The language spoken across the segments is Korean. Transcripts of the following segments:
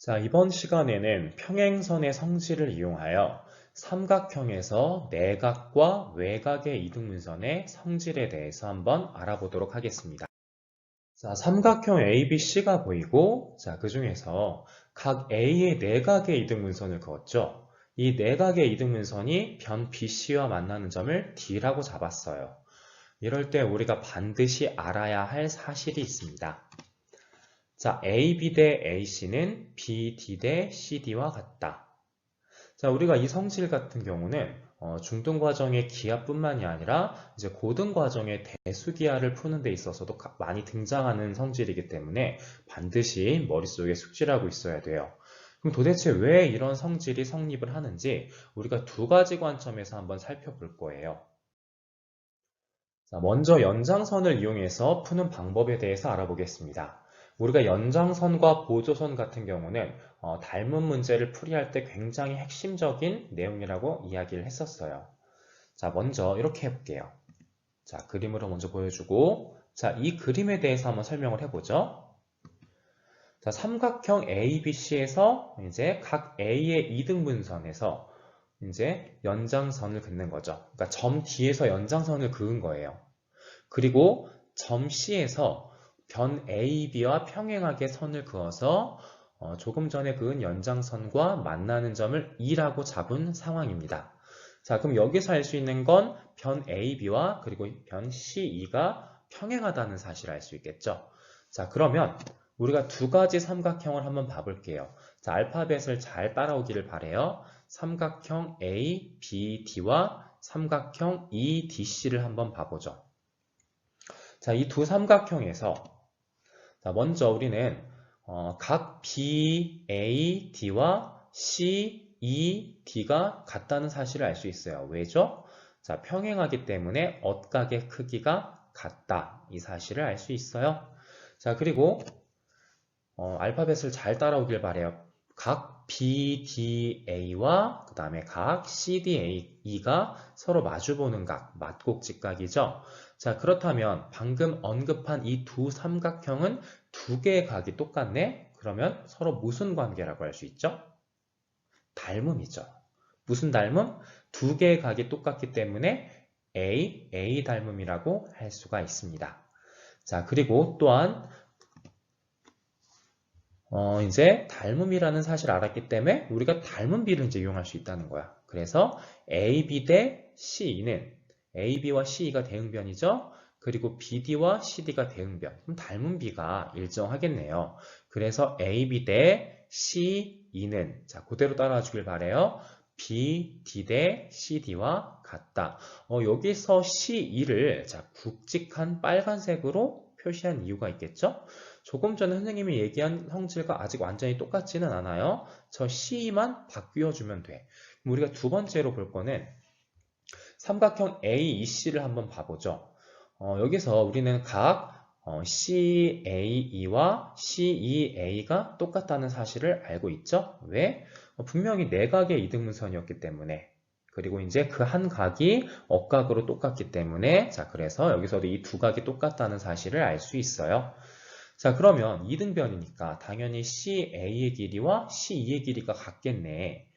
자, 이번 시간에는 평행선의 성질을 이용하여 삼각형에서 내각과 외각의 이등분선의 성질에 대해서 한번 알아보도록 하겠습니다. 자, 삼각형 ABC가 보이고, 자, 그 중에서 각 A의 내각의 이등분선을 그었죠. 이 내각의 이등분선이 변 BC와 만나는 점을 D라고 잡았어요. 이럴 때 우리가 반드시 알아야 할 사실이 있습니다. 자, AB 대 AC는 BD 대 CD와 같다. 자, 우리가 이 성질 같은 경우는 어, 중등 과정의 기하뿐만이 아니라 이제 고등 과정의 대수 기하를 푸는 데 있어서도 많이 등장하는 성질이기 때문에 반드시 머릿속에 숙지하고 있어야 돼요. 그럼 도대체 왜 이런 성질이 성립을 하는지 우리가 두 가지 관점에서 한번 살펴볼 거예요. 자, 먼저 연장선을 이용해서 푸는 방법에 대해서 알아보겠습니다. 우리가 연장선과 보조선 같은 경우는 어, 닮은 문제를 풀이할 때 굉장히 핵심적인 내용이라고 이야기를 했었어요. 자, 먼저 이렇게 해볼게요. 자, 그림으로 먼저 보여주고 자, 이 그림에 대해서 한번 설명을 해보죠. 자, 삼각형 ABC에서 이제 각 A의 이등분선에서 이제 연장선을 긋는 거죠. 그러니까 점 D에서 연장선을 그은 거예요. 그리고 점 C에서 변 AB와 평행하게 선을 그어서 어, 조금 전에 그은 연장선과 만나는 점을 E라고 잡은 상황입니다. 자, 그럼 여기서 알 수 있는 건 변 AB와 그리고 변 CE가 평행하다는 사실을 알 수 있겠죠. 자, 그러면 우리가 두 가지 삼각형을 한번 봐볼게요. 자, 알파벳을 잘 따라오기를 바래요. 삼각형 ABD와 삼각형 EDC를 한번 봐보죠. 자, 이 두 삼각형에서 자, 먼저 우리는 어, 각 BAD와 CED가 같다는 사실을 알 수 있어요. 왜죠? 자, 평행하기 때문에 엇각의 크기가 같다. 이 사실을 알 수 있어요. 자, 그리고 어, 알파벳을 잘 따라오길 바래요. 각 BDA와 그 다음에 각 CDA가 서로 마주보는 각, 맞곡직각이죠. 자 그렇다면 방금 언급한 이 두 삼각형은 두 개의 각이 똑같네? 그러면 서로 무슨 관계라고 할 수 있죠? 닮음이죠. 무슨 닮음? 두 개의 각이 똑같기 때문에 A, A 닮음이라고 할 수가 있습니다. 자, 그리고 또한 어, 이제 닮음이라는 사실을 알았기 때문에 우리가 닮음비를 이제 이용할 수 있다는 거야. 그래서 AB 대 CE는 AB와 CE가 대응변이죠. 그리고 BD와 CD가 대응변. 그럼 닮음비가 일정하겠네요. 그래서 AB 대 CE는 자 그대로 따라와 주길 바래요. BD 대 CD와 같다. 어, 여기서 CE를 자 굵직한 빨간색으로 표시한 이유가 있겠죠? 조금 전에 선생님이 얘기한 성질과 아직 완전히 똑같지는 않아요. 저 C만 바뀌어주면 돼. 우리가 두 번째로 볼 거는 삼각형 AEC를 한번 봐보죠. 어, 여기서 우리는 각 어, CAE와 CEA가 똑같다는 사실을 알고 있죠. 왜? 어, 분명히 내각의 이등분선이었기 때문에 그리고 이제 그 한 각이 억각으로 똑같기 때문에 자 그래서 여기서도 이 두 각이 똑같다는 사실을 알 수 있어요. 자 그러면 이등변이니까 당연히 CA의 길이와 CE의 길이가 같겠네.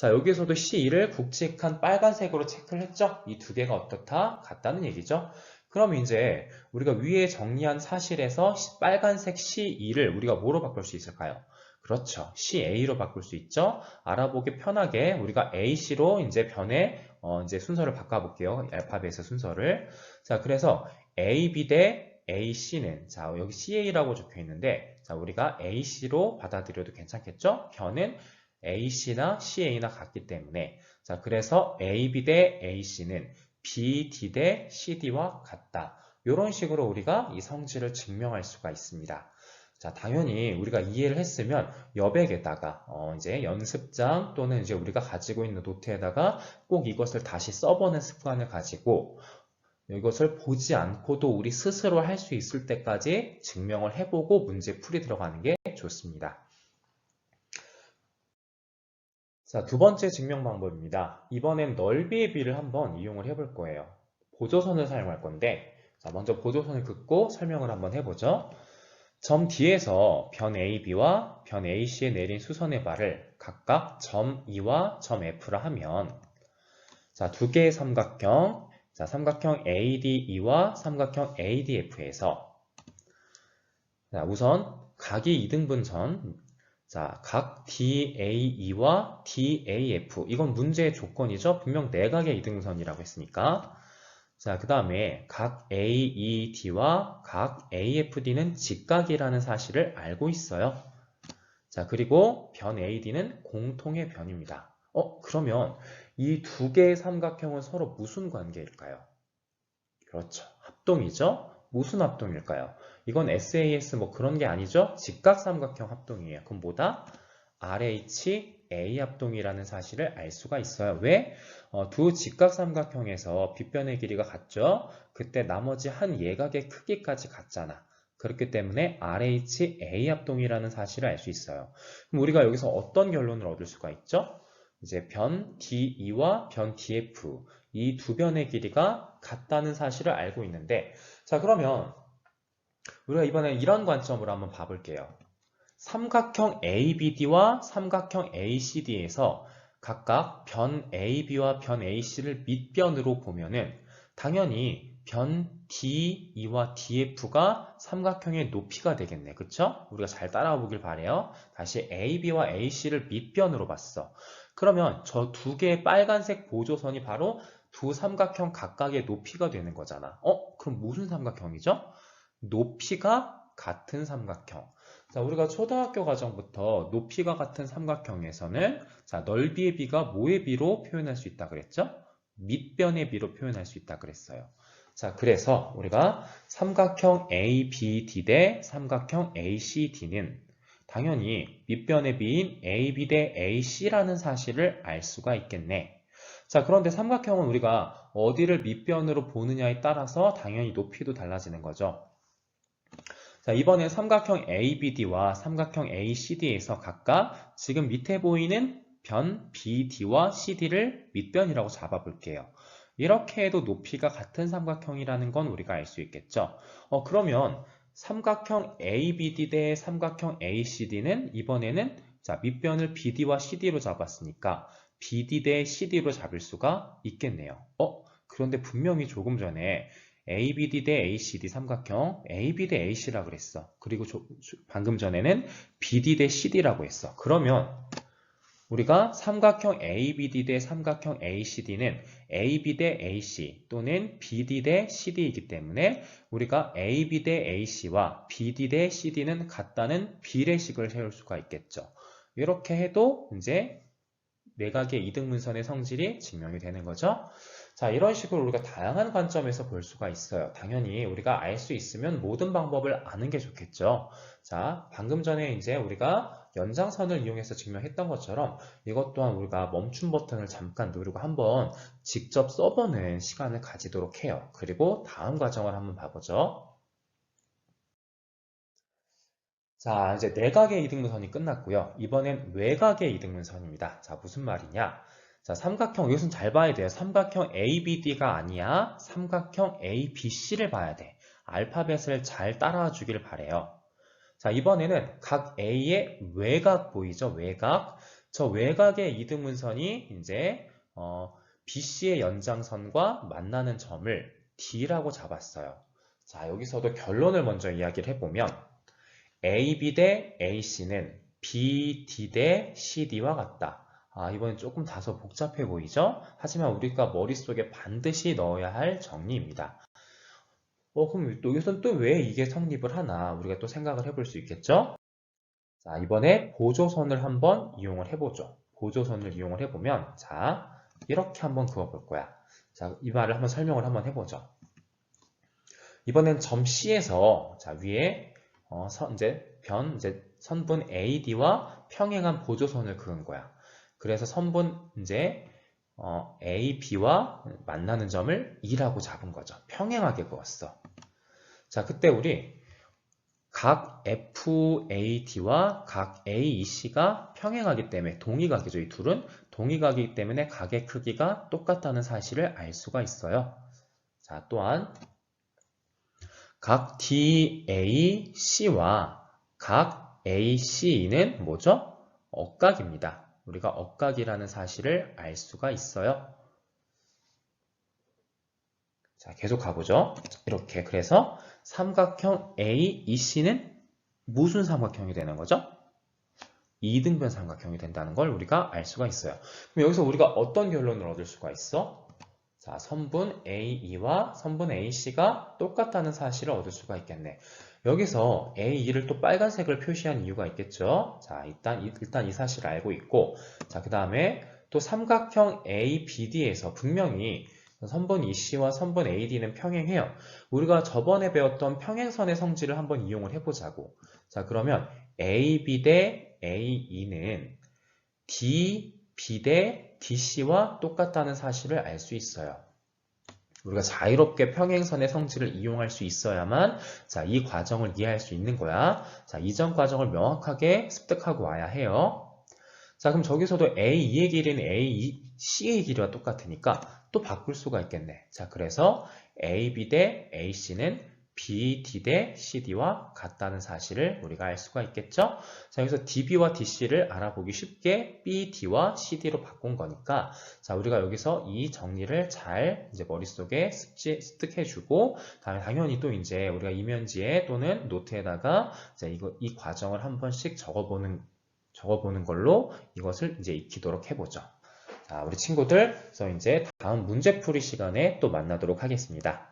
자 여기서도 C2를 굵직한 빨간색으로 체크를 했죠? 이 두 개가 어떻다? 같다는 얘기죠. 그럼 이제 우리가 위에 정리한 사실에서 빨간색 C2를 우리가 뭐로 바꿀 수 있을까요? 그렇죠. CA로 바꿀 수 있죠. 알아보기 편하게 우리가 AC로 이제 변의 어 이제 순서를 바꿔볼게요. 알파벳의 순서를. 자, 그래서 AB 대 AC는 자 여기 CA라고 적혀 있는데 자 우리가 AC로 받아들여도 괜찮겠죠? 변은 AC나 CA나 같기 때문에 자 그래서 AB 대 AC는 BD 대 CD와 같다. 이런 식으로 우리가 이 성질을 증명할 수가 있습니다. 자, 당연히 우리가 이해를 했으면 여백에다가 어, 이제 연습장 또는 이제 우리가 가지고 있는 노트에다가 꼭 이것을 다시 써보는 습관을 가지고 이것을 보지 않고도 우리 스스로 할 수 있을 때까지 증명을 해보고 문제 풀이 들어가는 게 좋습니다. 자, 두 번째 증명 방법입니다. 이번엔 넓이의 비를 한번 이용을 해볼 거예요. 보조선을 사용할 건데, 자, 먼저 보조선을 긋고 설명을 한번 해보죠. 점 D에서 변 AB와 변 AC에 내린 수선의 발을 각각 점 E와 점 F라 하면 자, 두 개의 삼각형 자, 삼각형 ADE와 삼각형 ADF에서 자, 우선 각이 이등분 선 자, 각 DAE와 DAF 이건 문제의 조건이죠. 분명 내각의 이등분선이라고 했으니까 자, 그 다음에 각 AED와 각 AFD는 직각이라는 사실을 알고 있어요. 자, 그리고 변 AD는 공통의 변입니다. 어, 그러면 이 두 개의 삼각형은 서로 무슨 관계일까요? 그렇죠. 합동이죠? 무슨 합동일까요? 이건 SAS 뭐 그런 게 아니죠? 직각삼각형 합동이에요. 그럼 뭐다? RH A 합동이라는 사실을 알 수가 있어요. 왜? 어, 두 직각삼각형에서 빗변의 길이가 같죠? 그때 나머지 한 예각의 크기까지 같잖아. 그렇기 때문에 RH A 합동이라는 사실을 알 수 있어요. 그럼 우리가 여기서 어떤 결론을 얻을 수가 있죠? 이제 변 DE와 변 DF 이 두 변의 길이가 같다는 사실을 알고 있는데 자 그러면 우리가 이번에 이런 관점으로 한번 봐볼게요. 삼각형 ABD와 삼각형 ACD에서 각각 변 AB와 변 AC를 밑변으로 보면은 당연히 변 DE와 DF가 삼각형의 높이가 되겠네. 그쵸? 우리가 잘 따라와 보길 바래요. 다시 AB와 AC를 밑변으로 봤어. 그러면 저 두 개의 빨간색 보조선이 바로 두 삼각형 각각의 높이가 되는 거잖아. 어? 그럼 무슨 삼각형이죠? 높이가 같은 삼각형. 자, 우리가 초등학교 과정부터 높이가 같은 삼각형에서는 자, 넓이의 비가 뭐의 비로 표현할 수 있다 그랬죠? 밑변의 비로 표현할 수 있다 그랬어요. 자, 그래서 우리가 삼각형 ABD 대 삼각형 ACD는 당연히 밑변의 비인 AB 대 AC라는 사실을 알 수가 있겠네. 자, 그런데 삼각형은 우리가 어디를 밑변으로 보느냐에 따라서 당연히 높이도 달라지는 거죠. 자, 이번에 삼각형 ABD와 삼각형 ACD에서 각각 지금 밑에 보이는 변 BD와 CD를 밑변이라고 잡아볼게요. 이렇게 해도 높이가 같은 삼각형이라는 건 우리가 알 수 있겠죠. 어, 그러면 삼각형 ABD 대 삼각형 ACD는 이번에는 자, 밑변을 BD와 CD로 잡았으니까 BD 대 CD로 잡을 수가 있겠네요. 어, 그런데 분명히 조금 전에 ABD 대 ACD 삼각형 AB 대 AC라 그랬어. 그리고 조, 방금 전에는 BD 대 CD라고 했어. 그러면 우리가 삼각형 ABD 대 삼각형 ACD는 AB 대 AC 또는 BD 대 CD이기 때문에 우리가 AB 대 AC와 BD 대 CD는 같다는 비례식을 세울 수가 있겠죠. 이렇게 해도 이제 내각의 이등분선의 성질이 증명이 되는 거죠. 자, 이런 식으로 우리가 다양한 관점에서 볼 수가 있어요. 당연히 우리가 알 수 있으면 모든 방법을 아는 게 좋겠죠. 자, 방금 전에 이제 우리가 연장선을 이용해서 증명했던 것처럼 이것 또한 우리가 멈춤 버튼을 잠깐 누르고 한번 직접 써보는 시간을 가지도록 해요. 그리고 다음 과정을 한번 봐보죠. 자, 이제 내각의 이등분선이 끝났고요. 이번엔 외각의 이등분선입니다. 자, 무슨 말이냐? 자, 삼각형, 이것은 잘 봐야 돼요. 삼각형 ABD가 아니야. 삼각형 ABC를 봐야 돼. 알파벳을 잘 따라와 주길 바래요. 자, 이번에는 각 A의 외곽 보이죠? 외곽. 저 외곽의 이등분선이 이제 어, BC의 연장선과 만나는 점을 D라고 잡았어요. 자, 여기서도 결론을 먼저 이야기를 해보면 AB 대 AC는 BD 대 CD와 같다. 아, 이번엔 조금 다소 복잡해 보이죠? 하지만 우리가 머릿속에 반드시 넣어야 할 정리입니다. 어, 그럼 여기서는 또 왜 이게 성립을 하나 우리가 또 생각을 해볼 수 있겠죠? 자, 이번에 보조선을 한번 이용을 해보죠. 보조선을 이용을 해보면 자, 이렇게 한번 그어볼 거야. 자, 이 말을 한번 설명을 한번 해보죠. 이번엔 점 C에서 자, 위에 어, 선, 이제 변, 이제 선분 AD와 평행한 보조선을 그은 거야. 그래서 선분 이제 어, A, B와 만나는 점을 2라고 잡은 거죠. 평행하게 그었어. 자, 그때 우리 각 FAD와 각 AEC가 평행하기 때문에 동의각이죠. 이 둘은 동의각이기 때문에 각의 크기가 똑같다는 사실을 알 수가 있어요. 자, 또한 각 DAC와 각 AC는 뭐죠? 억각입니다. 우리가 억각이라는 사실을 알 수가 있어요. 자, 계속 가보죠. 이렇게. 그래서 삼각형 AEC는 무슨 삼각형이 되는 거죠? 이등변 삼각형이 된다는 걸 우리가 알 수가 있어요. 그럼 여기서 우리가 어떤 결론을 얻을 수가 있어? 자, 선분 AE와 선분 AC가 똑같다는 사실을 얻을 수가 있겠네. 여기서 AE를 또 빨간색을 표시한 이유가 있겠죠? 자, 일단, 이- 일단 이 사실을 알고 있고, 자, 그 다음에 또 삼각형 ABD에서 분명히 선분 EC와 선분 AD는 평행해요. 우리가 저번에 배웠던 평행선의 성질을 한번 이용을 해보자고. 자, 그러면 AB 대 AE는 DB 대 DC와 똑같다는 사실을 알 수 있어요. 우리가 자유롭게 평행선의 성질을 이용할 수 있어야만 자, 이 과정을 이해할 수 있는 거야. 자, 이전 과정을 명확하게 습득하고 와야 해요. 자, 그럼 저기서도 A2의 길이는 AC의 길이와 똑같으니까 또 바꿀 수가 있겠네. 자, 그래서 AB 대 AC는 BD 대 CD와 같다는 사실을 우리가 알 수가 있겠죠? 자, 여기서 DB와 DC를 알아보기 쉽게 BD와 CD로 바꾼 거니까, 자, 우리가 여기서 이 정리를 잘 이제 머릿속에 습지, 습득해주고, 다음에 당연히 또 이제 우리가 이면지에 또는 노트에다가 이제 이거, 이 과정을 한 번씩 적어보는, 적어보는 걸로 이것을 이제 익히도록 해보죠. 자, 우리 친구들, 그래서 이제 다음 문제풀이 시간에 또 만나도록 하겠습니다.